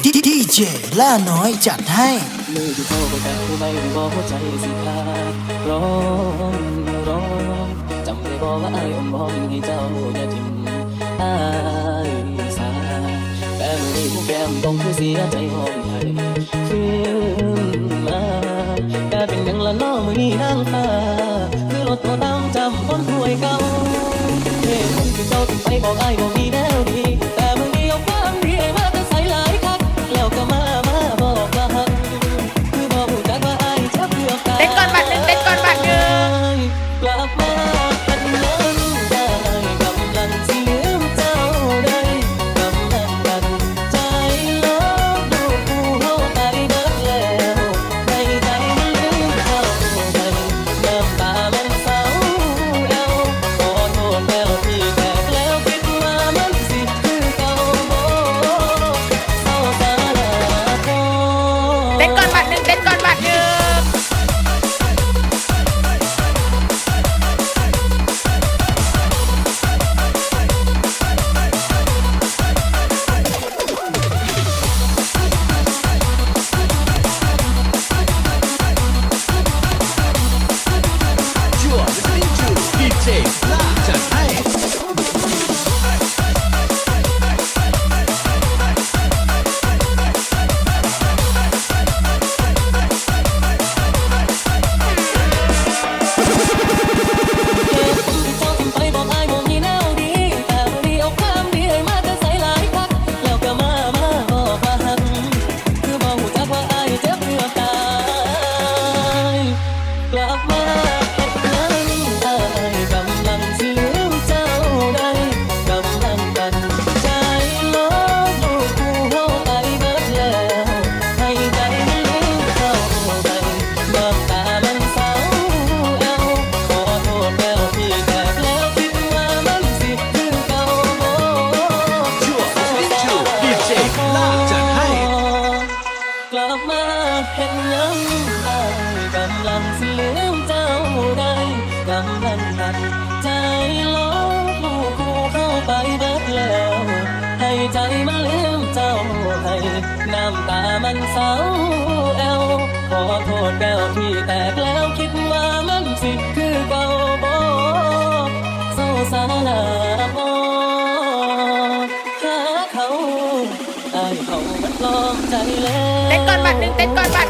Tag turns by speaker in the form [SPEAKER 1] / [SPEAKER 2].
[SPEAKER 1] ดีเจล่าน้อยจัดให้
[SPEAKER 2] มือที่เข้าไปแต่ไม่บอกหัวใจสิขาดร้องร้องจำได้บอกว่าไอ้อมมองให้เจ้าอย่าทิ้งอายสาแต่มือนี้ผู้แก้มต้องคือเสียใจห้องให้ฟื้นมากลายเป็นยังละน้อมือนี้ห้างฟ้าคือรถตัวตามจำคนรวยเก่าเหตุผลที่เจ้าถึงไปบอกไอ้บอกมีแน กลับมาเฮ็ด
[SPEAKER 3] ห
[SPEAKER 2] ยังอายกำลังสิลืมเจ้าได้กำลังกันใจลบลูกกูเฮาไปเบิดแล้ว ให้ใจมันลืมเจ้าไปน้ำตามันเศร้าแอวขอโทษแล้วที่แตกแล้วคิดว่ามันสิคือเก่าบ่
[SPEAKER 1] DJ ลากจัดให้
[SPEAKER 2] กลับมาเห็นยังำลังสิลืมเจ้าได้กำลังหันใจลบลูกคู่เข้าไปเบิดแล้ว ให้ใจมันลืมเจ้าให้น้ำตามันเศร้าแอวขอโทษแก้วที่แตกแล้วคิดว่ามันสิคือเก่าบ่เศร้าสาลาบ่หาเขาอายเขามันลอมใจแล้ว
[SPEAKER 3] เต้นก่อนบัตรหนึ่งเต้นก่อนบั